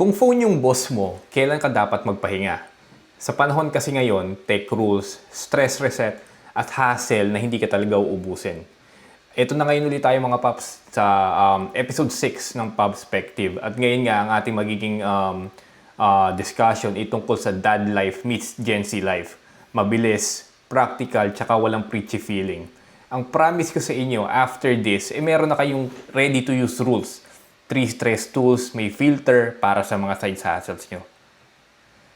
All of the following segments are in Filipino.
Kung phone yung boss mo, kailan ka dapat magpahinga? Sa panahon kasi ngayon, tech rules, stress reset, at hassle na hindi ka talaga uubusin. Ito na ngayon ulit tayo mga paps sa um, episode 6 ng Pubspective. At ngayon nga ang ating magiging um, uh, discussion ay tungkol sa dad life meets Gen Z life. Mabilis, practical, tsaka walang preachy feeling. Ang promise ko sa inyo, after this, eh meron na kayong ready to use rules. Three stress tools, may filter para sa mga side hustles nyo.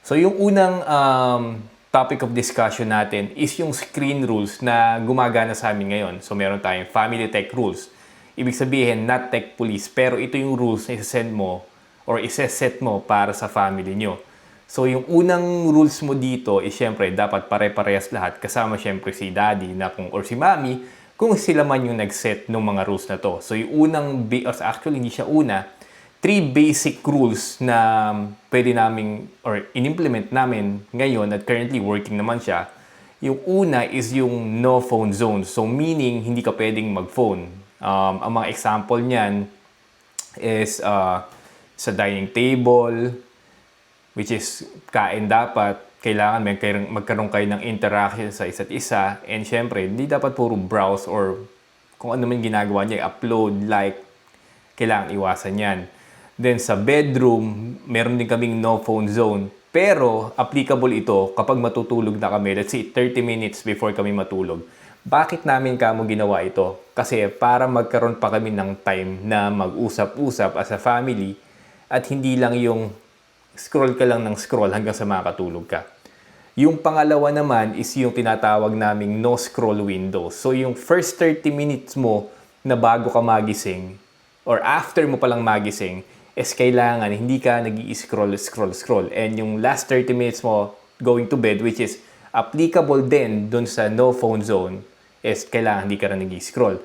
So yung unang um, topic of discussion natin is yung screen rules na gumagana sa amin ngayon. So meron tayong family tech rules. Ibig sabihin, not tech police, pero ito yung rules na isasend mo or iseset mo para sa family nyo. So yung unang rules mo dito is syempre dapat pare-parehas lahat kasama syempre si daddy na kung, or si mommy kung sila man yung nag-set ng mga rules na to. So yung unang, or actually hindi siya una, three basic rules na pwede naming or in-implement namin ngayon at currently working naman siya. Yung una is yung no phone zone. So meaning hindi ka pwedeng mag-phone. Um, ang mga example niyan is uh, sa dining table, which is kain dapat, kailangan may magkaroon kayo ng interaction sa isa't isa. And syempre, hindi dapat puro browse or kung ano man ginagawa niya, upload, like, kailangan iwasan yan. Then sa bedroom, meron din kaming no phone zone. Pero applicable ito kapag matutulog na kami, let's say 30 minutes before kami matulog. Bakit namin kamo ginawa ito? Kasi para magkaroon pa kami ng time na mag-usap-usap as a family at hindi lang yung scroll ka lang ng scroll hanggang sa makatulog ka. Yung pangalawa naman is yung tinatawag naming no scroll window. So yung first 30 minutes mo na bago ka magising or after mo palang magising is kailangan hindi ka nag scroll scroll scroll and yung last 30 minutes mo going to bed which is applicable din dun sa no phone zone is kailangan hindi ka rin nag scroll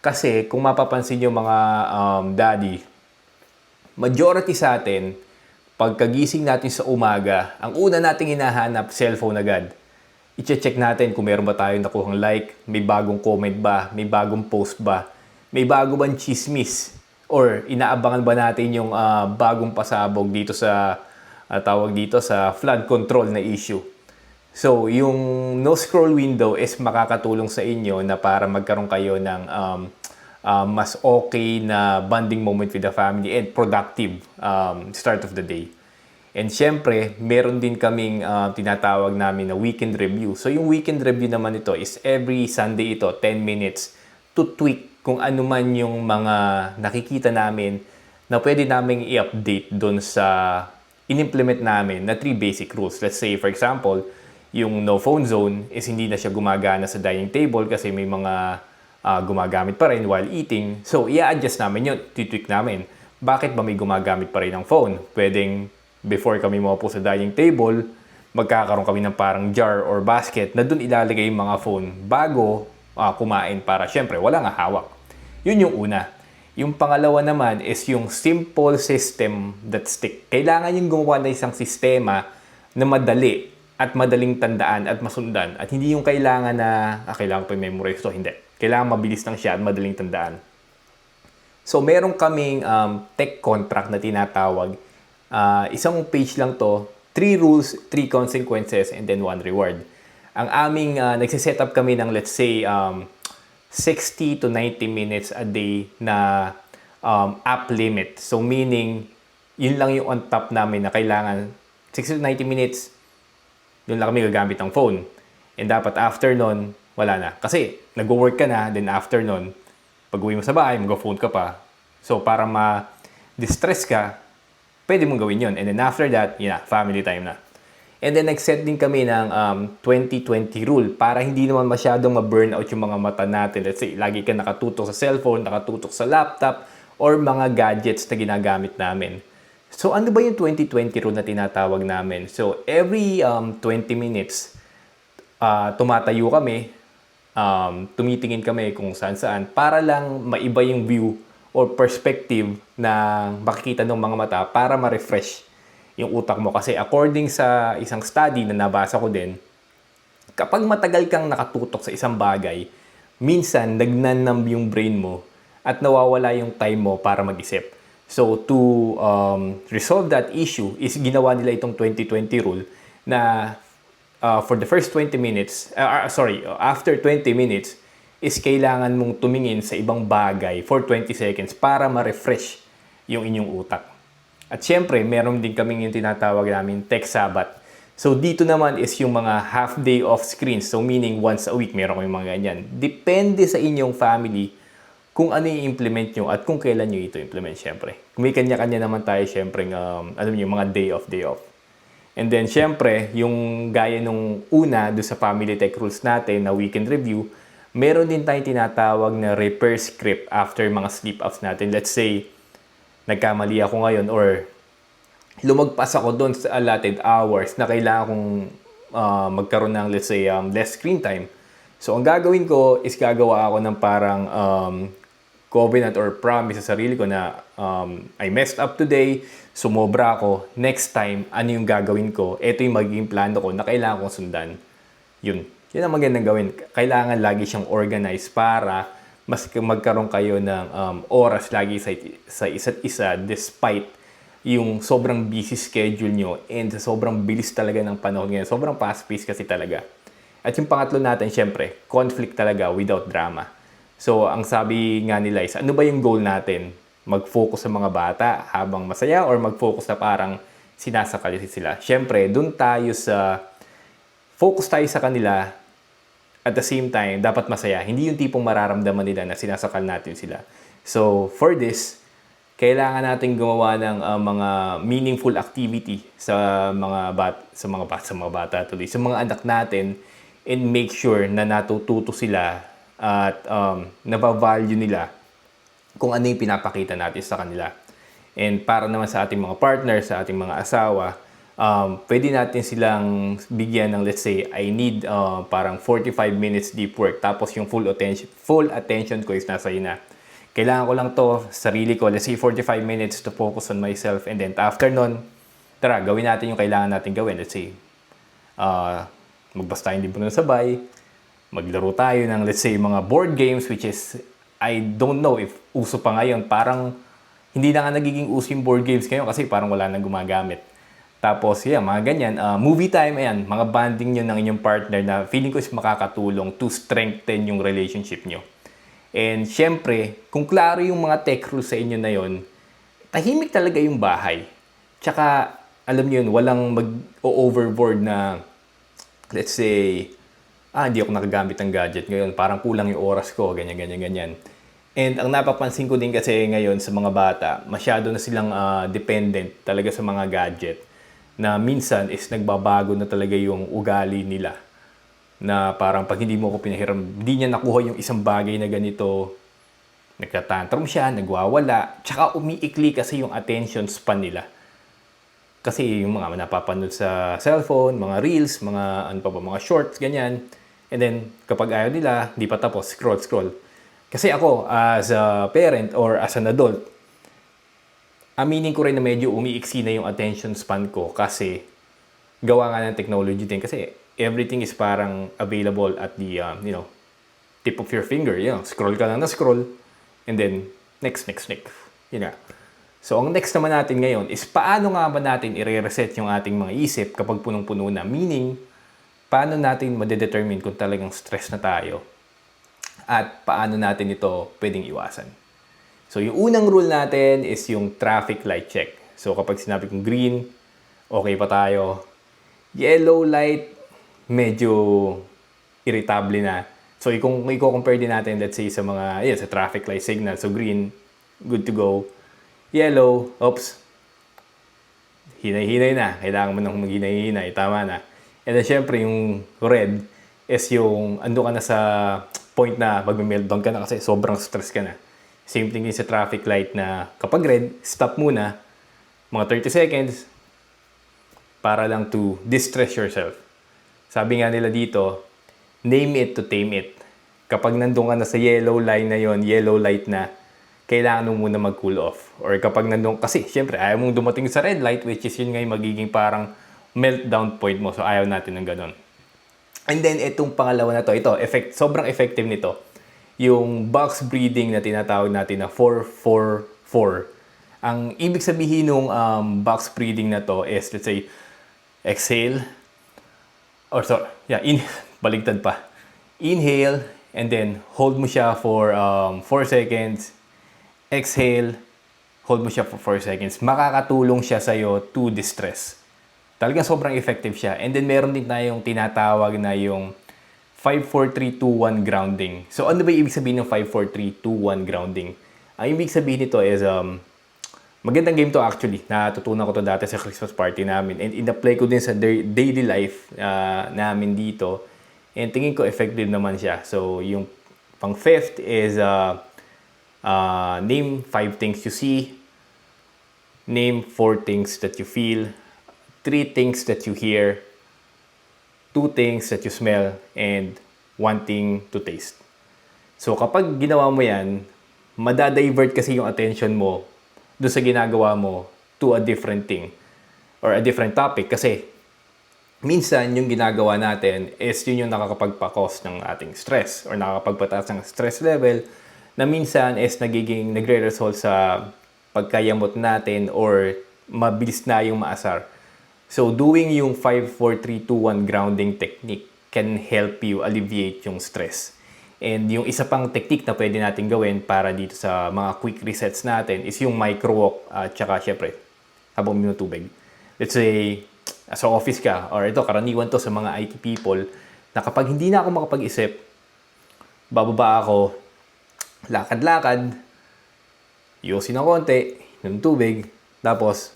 kasi kung mapapansin yung mga um, daddy majority sa atin, pagkagising natin sa umaga, ang una nating hinahanap, cellphone agad. I-check natin kung meron ba tayong nakuhang like, may bagong comment ba, may bagong post ba, may bago bang chismis, or inaabangan ba natin yung ah, bagong pasabog dito sa, ah, tawag dito sa flood control na issue. So, yung no scroll window is makakatulong sa inyo na para magkaroon kayo ng um, uh, mas okay na bonding moment with the family and productive um, start of the day. And syempre, meron din kaming uh, tinatawag namin na weekend review. So yung weekend review naman ito is every Sunday ito, 10 minutes to tweak kung ano man yung mga nakikita namin na pwede naming i-update doon sa in-implement namin na three basic rules. Let's say, for example, yung no phone zone is hindi na siya gumagana sa dining table kasi may mga ah, gumagamit pa rin while eating. So, i-adjust namin yun, titweak namin. Bakit ba may gumagamit pa rin ng phone? Pwedeng before kami maupo sa dining table, magkakaroon kami ng parang jar or basket na doon ilalagay yung mga phone bago ah, kumain para syempre wala nga hawak. Yun yung una. Yung pangalawa naman is yung simple system that stick. Kailangan yung gumawa ng isang sistema na madali at madaling tandaan at masundan. At hindi yung kailangan na, ah, kailangan pa memorize to. Hindi. Kailangan mabilis lang siya at madaling tandaan. So, meron kaming um, tech contract na tinatawag. Ah, isang page lang to, three rules, three consequences, and then one reward. Ang aming, uh, nagsiset up kami ng let's say um, 60 to 90 minutes a day na um, app limit. So meaning, yun lang yung on top namin na kailangan 60 to 90 minutes, doon lang kami gagamit ng phone. And dapat after nun, wala na. Kasi nag-work ka na, then after nun, pag uwi mo sa bahay, mag-phone ka pa. So para ma-distress ka, pwede mong gawin yun. And then after that, yun na, family time na. And then nag-set din kami ng um, 20-20 rule para hindi naman masyadong ma-burnout yung mga mata natin. Let's say, lagi ka nakatutok sa cellphone, nakatutok sa laptop, or mga gadgets na ginagamit namin. So ano ba yung 20-20 rule na tinatawag namin? So every um, 20 minutes, ah, tumatayo kami, um, tumitingin kami kung saan-saan para lang maiba yung view or perspective na makikita ng mga mata para ma-refresh yung utak mo. Kasi according sa isang study na nabasa ko din, kapag matagal kang nakatutok sa isang bagay, minsan nagnanamb yung brain mo at nawawala yung time mo para mag-isip. So to um, resolve that issue is ginawa nila itong 2020 rule na uh, for the first 20 minutes, uh, uh, sorry, after 20 minutes is kailangan mong tumingin sa ibang bagay for 20 seconds para ma-refresh yung inyong utak. At syempre, meron din kaming yung tinatawag namin tech sabat. So dito naman is yung mga half day off screens. So meaning once a week meron kayong mga ganyan. Depende sa inyong family kung ano yung implement nyo at kung kailan nyo ito implement syempre. May kanya-kanya naman tayo syempre um, ano yung mga day off, day off. And then syempre, yung gaya nung una do sa family tech rules natin na weekend review, meron din tayong tinatawag na repair script after mga sleep offs natin. Let's say, nagkamali ako ngayon or lumagpas ako doon sa allotted hours na kailangan kong uh, magkaroon ng let's say um, less screen time. So ang gagawin ko is gagawa ako ng parang um, covenant or promise sa sarili ko na um, I messed up today, sumobra ako, next time, ano yung gagawin ko? Ito yung magiging plano ko na kailangan kong sundan. Yun. Yun ang magandang gawin. Kailangan lagi siyang organized para mas magkaroon kayo ng um, oras lagi sa, sa isa't isa despite yung sobrang busy schedule nyo and sa sobrang bilis talaga ng panahon ngayon. Sobrang fast-paced kasi talaga. At yung pangatlo natin, syempre, conflict talaga without drama. So, ang sabi nga nila is, ano ba yung goal natin? Mag-focus sa mga bata habang masaya or mag-focus na parang sinasakali sila? Syempre, dun tayo sa, focus tayo sa kanila at the same time, dapat masaya. Hindi yung tipong mararamdaman nila na sinasakal natin sila. So, for this, kailangan natin gumawa ng uh, mga meaningful activity sa mga bat sa mga bat sa mga bata tuloy sa mga anak natin and make sure na natututo sila at um, nabavalue nila kung ano yung pinapakita natin sa kanila. And para naman sa ating mga partners, sa ating mga asawa, um, pwede natin silang bigyan ng let's say I need uh, parang 45 minutes deep work tapos yung full attention full attention ko is nasa iyo na. Kailangan ko lang to sarili ko let's say 45 minutes to focus on myself and then after nun tara gawin natin yung kailangan natin gawin let's say uh, magbasa tayong libro ng sabay maglaro tayo ng let's say mga board games which is I don't know if uso pa ngayon parang hindi na nga nagiging uso yung board games ngayon kasi parang wala nang gumagamit. Tapos, yeah, mga ganyan. Uh, movie time, ayan, mga bonding nyo ng inyong partner na feeling ko is makakatulong to strengthen yung relationship nyo. And syempre, kung klaro yung mga tech rules sa inyo na yon, tahimik talaga yung bahay. Tsaka, alam nyo yun, walang mag-overboard na, let's say, ah, hindi ako nakagamit ng gadget ngayon, parang kulang yung oras ko, ganyan, ganyan, ganyan. And ang napapansin ko din kasi ngayon sa mga bata, masyado na silang uh, dependent talaga sa mga gadget na minsan is nagbabago na talaga yung ugali nila. Na parang pag hindi mo ko pinahiram, hindi niya nakuha yung isang bagay na ganito, nagtatantrum siya, nagwawala, tsaka umiikli kasi yung attention span nila. Kasi yung mga napapanood sa cellphone, mga reels, mga ano pa ba, mga shorts, ganyan. And then, kapag ayaw nila, hindi pa tapos, scroll, scroll. Kasi ako, as a parent or as an adult, aminin ko rin na medyo umiiksi na yung attention span ko kasi gawa nga ng technology din. Kasi everything is parang available at the um, you know tip of your finger. You know, scroll ka lang na scroll and then next next next. Yun nga. So ang next naman natin ngayon is paano nga ba natin i-reset yung ating mga isip kapag punong-puno na? Meaning paano natin madedetermine kung talagang stress na tayo at paano natin ito pwedeng iwasan So, yung unang rule natin is yung traffic light check. So, kapag sinabi kong green, okay pa tayo. Yellow light, medyo irritable na. So, kung i-compare din natin, let's say, sa mga, yeah, sa traffic light signal. So, green, good to go. Yellow, oops, hinay-hinay na. Kailangan mo nang maghinay-hinay. Tama na. And then, syempre, yung red is yung ando ka na sa point na magme-meltdown ka na kasi sobrang stress ka na. Same thing din sa traffic light na kapag red, stop muna, mga 30 seconds, para lang to distress yourself. Sabi nga nila dito, name it to tame it. Kapag nandun ka na sa yellow line na yon, yellow light na, kailangan mo muna mag-cool off. Or kapag nandun, kasi syempre ayaw mong dumating sa red light, which is yun nga yung magiging parang meltdown point mo. So ayaw natin ng ganun. And then itong pangalawa na to, ito, effect, sobrang effective nito yung box breeding na tinatawag natin na 444. Ang ibig sabihin ng um, box breathing na to is, let's say, exhale, or sorry, yeah, in, baligtad pa. Inhale, and then hold mo siya for um, 4 seconds. Exhale, hold mo siya for 4 seconds. Makakatulong siya sa'yo to distress. Talagang sobrang effective siya. And then meron din tayong tinatawag na yung 5-4-3-2-1 grounding. So ano ba ibig sabihin ng 5-4-3-2-1 grounding? Ang ibig sabihin nito is, um, magandang game to actually. Natutunan ko to dati sa Christmas party namin. And in-apply ko din sa da- daily life uh, namin dito. And tingin ko effective naman siya. So yung pang fifth is uh, uh, name five things you see, name four things that you feel, three things that you hear, two things that you smell, and one thing to taste. So kapag ginawa mo yan, madadivert kasi yung attention mo doon sa ginagawa mo to a different thing or a different topic kasi minsan yung ginagawa natin is yun yung nakakapagpa-cause ng ating stress or nakakapagpataas ng stress level na minsan is nagiging nagre-result sa pagkayamot natin or mabilis na yung maasar. So doing yung 5-4-3-2-1 grounding technique can help you alleviate yung stress. And yung isa pang technique na pwede natin gawin para dito sa mga quick resets natin is yung micro walk at saka syempre habang uminom ng tubig. Let's say, sa office ka, or ito, karaniwan to sa mga IT people, na kapag hindi na ako makapag-isip, bababa ako, lakad-lakad, yosin ng konti, ng tubig, tapos,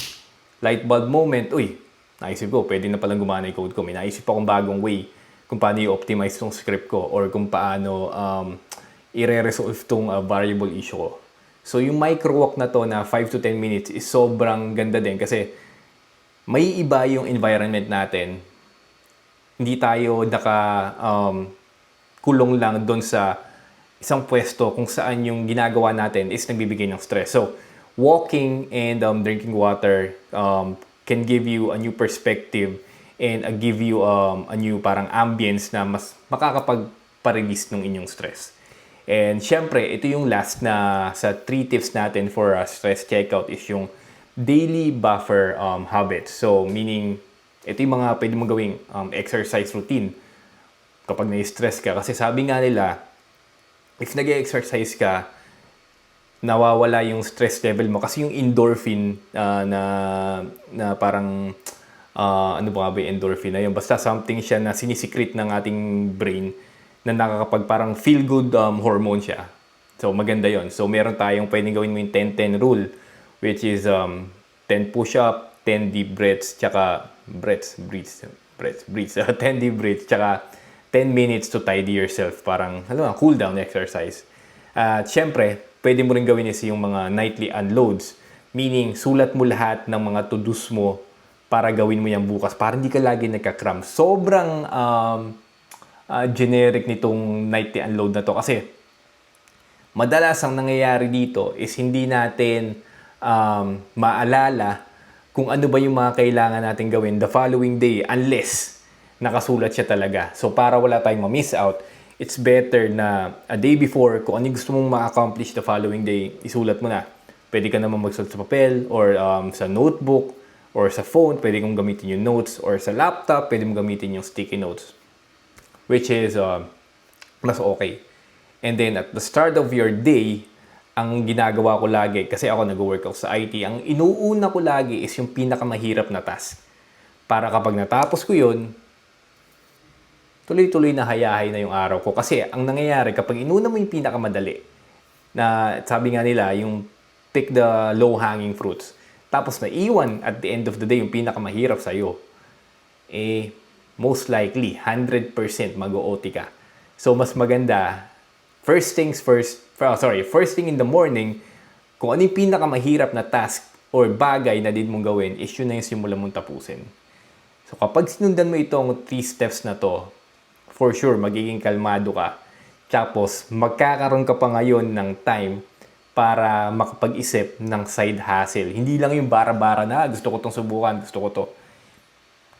light bulb moment, uy, naisip ko, pwede na palang gumana yung code ko. May naisip akong bagong way kung paano i-optimize tong script ko or kung paano um, i-resolve tong uh, variable issue ko. So, yung micro walk na to na 5 to 10 minutes is sobrang ganda din kasi may iba yung environment natin. Hindi tayo naka um, kulong lang doon sa isang pwesto kung saan yung ginagawa natin is nagbibigay ng stress. So, walking and um, drinking water um, can give you a new perspective and uh, give you um, a new parang ambience na mas makakapag-release ng inyong stress. And syempre, ito yung last na sa three tips natin for a stress checkout is yung daily buffer um, habits. So, meaning, ito yung mga pwede mong gawing um, exercise routine kapag na-stress ka. Kasi sabi nga nila, if nag exercise ka, nawawala yung stress level mo. Kasi yung endorphin uh, na, na parang, uh, ano ba ba yung endorphin na yun? Basta something siya na sinisikrit ng ating brain na nakakapag parang feel good um, hormone siya. So maganda yon. So meron tayong pwedeng gawin mo yung 10-10 rule which is um, 10 push-up, 10 deep breaths, tsaka breaths, breaths, breaths, breaths, 10 deep breaths, tsaka 10 minutes to tidy yourself. Parang, nga, cool down exercise. At syempre, pwede mo rin gawin is yung mga nightly unloads. Meaning, sulat mo lahat ng mga to-dos mo para gawin mo yan bukas. Para hindi ka lagi nagka-cram. Sobrang um, uh, generic nitong nightly unload na to. Kasi, madalas ang nangyayari dito is hindi natin um, maalala kung ano ba yung mga kailangan natin gawin the following day unless nakasulat siya talaga. So para wala tayong ma-miss out, it's better na a day before, kung ano gusto mong ma-accomplish the following day, isulat mo na. Pwede ka naman magsulat sa papel or um, sa notebook or sa phone, pwede kong gamitin yung notes or sa laptop, pwede mong gamitin yung sticky notes. Which is uh, mas okay. And then at the start of your day, ang ginagawa ko lagi, kasi ako nag-work ako sa IT, ang inuuna ko lagi is yung pinakamahirap na task. Para kapag natapos ko yun, tuloy-tuloy na hayahay na yung araw ko. Kasi ang nangyayari, kapag inuna mo yung pinakamadali, na sabi nga nila, yung pick the low-hanging fruits, tapos na iwan at the end of the day yung pinakamahirap sa'yo, eh, most likely, 100% mag-OT ka. So, mas maganda, first things first, oh, sorry, first thing in the morning, kung ano yung pinakamahirap na task or bagay na din mong gawin, is yun na yung simulan mong tapusin. So, kapag sinundan mo itong three steps na to, for sure, magiging kalmado ka. Tapos, magkakaroon ka pa ngayon ng time para makapag-isip ng side hustle. Hindi lang yung bara-bara na, gusto ko tong subukan, gusto ko to.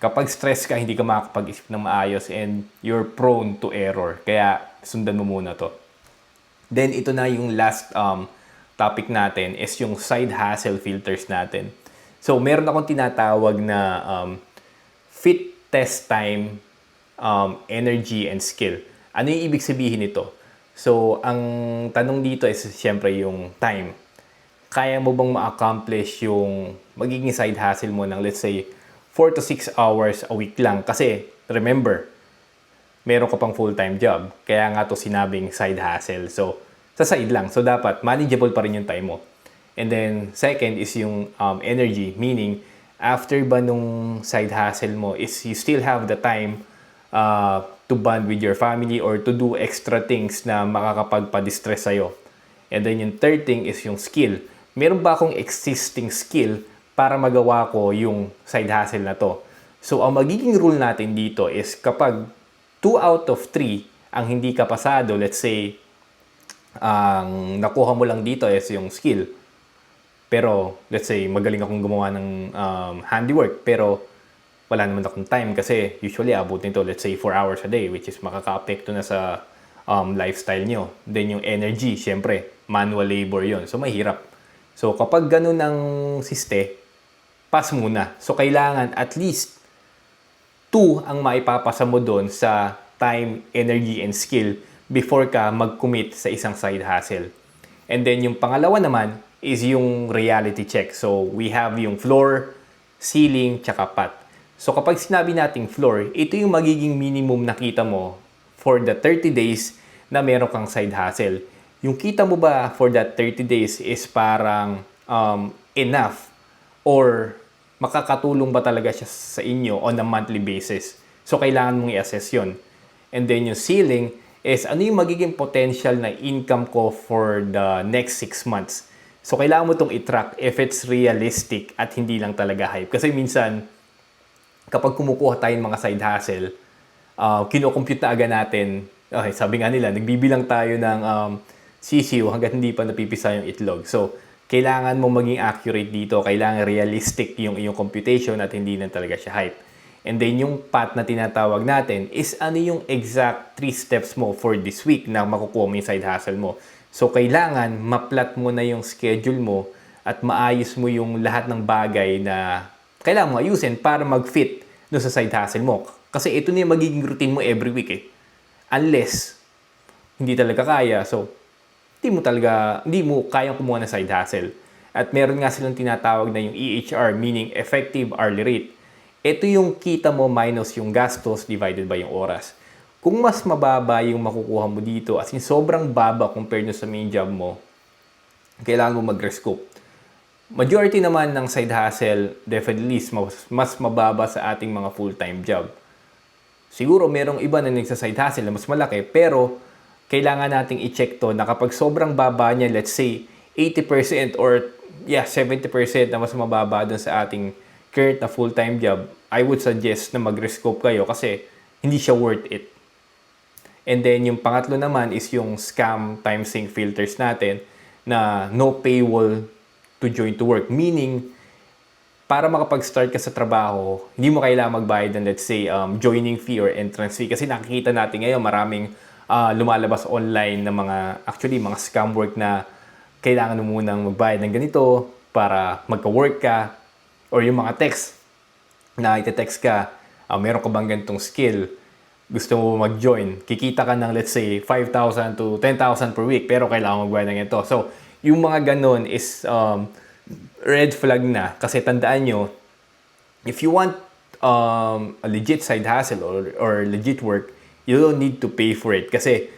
Kapag stress ka, hindi ka makakapag-isip ng maayos and you're prone to error. Kaya, sundan mo muna to. Then, ito na yung last um, topic natin is yung side hustle filters natin. So, meron akong tinatawag na um, fit test time, um, energy, and skill. Ano yung ibig sabihin nito? So, ang tanong dito is siyempre yung time. Kaya mo bang ma-accomplish yung magiging side hustle mo ng let's say 4 to 6 hours a week lang? Kasi, remember, meron ka pang full-time job. Kaya nga to sinabing side hustle. So, sa side lang. So, dapat manageable pa rin yung time mo. And then, second is yung um, energy. Meaning, after ba nung side hustle mo is you still have the time uh, to bond with your family or to do extra things na makakapagpa-distress sa'yo. And then yung third thing is yung skill. Meron ba akong existing skill para magawa ko yung side hustle na to? So, ang magiging rule natin dito is kapag 2 out of 3 ang hindi ka pasado, let's say, ang nakuha mo lang dito is yung skill. Pero, let's say, magaling akong gumawa ng um, handiwork, pero wala naman akong time kasi usually abot nito, let's say, 4 hours a day, which is makaka-apekto na sa um, lifestyle nyo. Then yung energy, syempre, manual labor yon So, mahirap. So, kapag ganun ang siste, pass muna. So, kailangan at least 2 ang maipapasa mo doon sa time, energy, and skill before ka mag-commit sa isang side hustle. And then yung pangalawa naman is yung reality check. So we have yung floor, ceiling, tsaka pat. So kapag sinabi nating floor, ito yung magiging minimum na kita mo for the 30 days na meron kang side hustle. Yung kita mo ba for that 30 days is parang um, enough or makakatulong ba talaga siya sa inyo on a monthly basis. So, kailangan mong i-assess yun. And then yung ceiling is ano yung magiging potential na income ko for the next 6 months. So, kailangan mo itong i-track if it's realistic at hindi lang talaga hype. Kasi minsan, kapag kumukuha tayo ng mga side hustle, uh, kinocompute na agad natin, okay, sabi nga nila, nagbibilang tayo ng um, sisiw hanggat hindi pa napipisa yung itlog. So, kailangan mo maging accurate dito, kailangan realistic yung iyong computation at hindi na talaga siya hype. And then yung path na tinatawag natin is ano yung exact 3 steps mo for this week na makukuha mo yung side hustle mo. So kailangan maplat mo na yung schedule mo at maayos mo yung lahat ng bagay na kailangan mo ayusin para mag-fit no sa side hustle mo. Kasi ito na yung magiging routine mo every week eh. Unless hindi talaga kaya. So hindi mo talaga, hindi mo kayang kumuha ng side hustle. At meron nga silang tinatawag na yung EHR, meaning Effective Hourly Rate. Ito yung kita mo minus yung gastos divided by yung oras. Kung mas mababa yung makukuha mo dito, as in sobrang baba compared sa main job mo, kailangan mo mag-rescope. Majority naman ng side hustle, definitely mas, mas mababa sa ating mga full-time job. Siguro merong iba na nagsa-side hustle na mas malaki, pero kailangan nating i-check to na kapag sobrang baba niya, let's say 80% or yeah, 70% na mas mababa dun sa ating current na full-time job, I would suggest na mag-rescope kayo kasi hindi siya worth it. And then yung pangatlo naman is yung scam time sync filters natin na no paywall to join to work. Meaning, para makapag-start ka sa trabaho, hindi mo kailangan magbayad ng let's say um, joining fee or entrance fee kasi nakikita natin ngayon maraming uh, lumalabas online na mga, actually, mga scam work na kailangan mo munang magbayad ng ganito para magka-work ka or yung mga text na ite-text ka, uh, meron ka bang ganitong skill, gusto mo mag-join, kikita ka ng let's say 5,000 to 10,000 per week pero kailangan magbayad ng ito. So, yung mga ganun is um, red flag na. Kasi tandaan nyo, if you want um, a legit side hustle or, or legit work, you don't need to pay for it. Kasi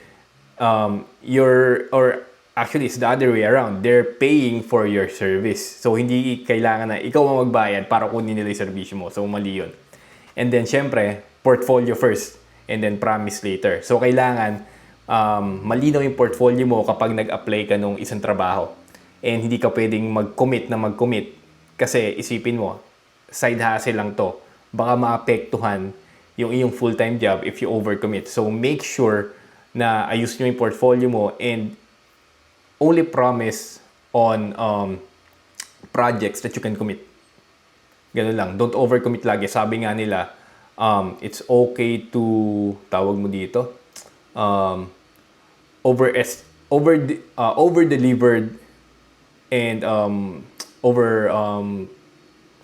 um, you're or actually it's the other way around. They're paying for your service. So hindi kailangan na ikaw ang magbayad para kunin nila yung servisyo mo. So mali yun. And then syempre portfolio first and then promise later. So kailangan um, malinaw yung portfolio mo kapag nag-apply ka nung isang trabaho and hindi ka pwedeng mag-commit na mag-commit kasi isipin mo side hustle lang to baka maapektuhan yung iyong full-time job if you overcommit. So make sure na ayos nyo yung portfolio mo and only promise on um, projects that you can commit. Ganun lang. Don't overcommit lagi. Sabi nga nila, um, it's okay to, tawag mo dito, um, over, over, uh, over-delivered and um, over um,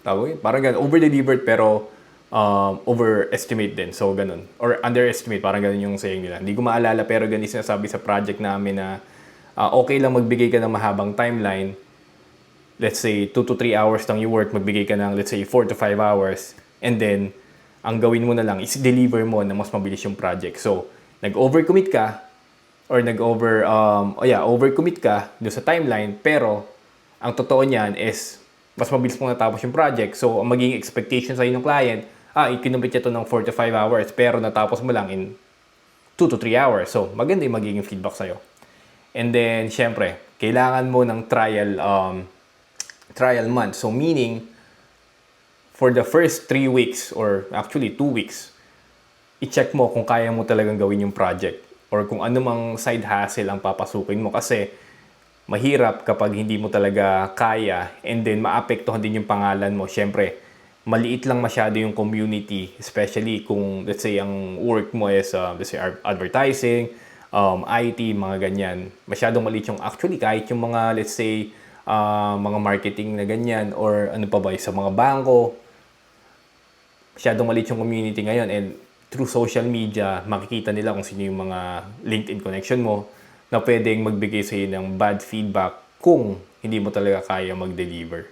tawag parang ganun, over-delivered pero um, overestimate din. So, ganun. Or underestimate, parang ganun yung saying nila. Hindi ko maalala pero ganun yung sinasabi sa project namin na ah, okay lang magbigay ka ng mahabang timeline. Let's say, 2 to 3 hours lang yung work, magbigay ka ng, let's say, 4 to 5 hours. And then, ang gawin mo na lang is deliver mo na mas mabilis yung project. So, nag-overcommit ka, or nag-over, um, oh yeah, overcommit ka doon sa timeline, pero ang totoo niyan is mas mabilis mo natapos yung project. So, ang magiging expectation sa ng client, ah, ikinumit niya to ng 4 to 5 hours, pero natapos mo lang in 2 to 3 hours. So, maganda yung magiging feedback sa'yo. And then, syempre, kailangan mo ng trial, um, trial month. So, meaning, for the first 3 weeks, or actually 2 weeks, i-check mo kung kaya mo talagang gawin yung project or kung ano mang side hustle ang papasukin mo kasi mahirap kapag hindi mo talaga kaya and then maapektuhan din yung pangalan mo. Siyempre, maliit lang masyado yung community, especially kung let's say ang work mo is uh, let's say advertising, um, IT, mga ganyan. Masyadong maliit yung actually kahit yung mga let's say uh, mga marketing na ganyan or ano pa ba sa mga bangko, masyadong maliit yung community ngayon and through social media, makikita nila kung sino yung mga LinkedIn connection mo na pwedeng magbigay sa ng bad feedback kung hindi mo talaga kaya mag-deliver.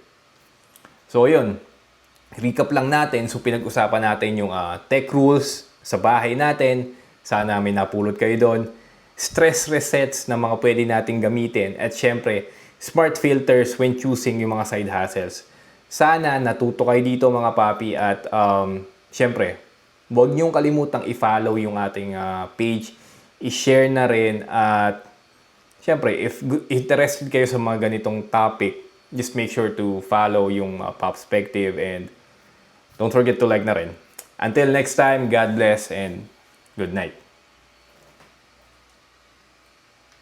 So, yun. Recap lang natin. So, pinag-usapan natin yung ah, tech rules sa bahay natin. Sana may napulot kayo doon. Stress resets na mga pwede nating gamitin. At syempre, smart filters when choosing yung mga side hustles. Sana natuto kayo dito mga papi at um, syempre, huwag niyong kalimutang i-follow yung ating ah, page. I-share na rin at syempre, if interested kayo sa mga ganitong topic, just make sure to follow yung uh, Popspective and don't forget to like na rin. Until next time, God bless and good night.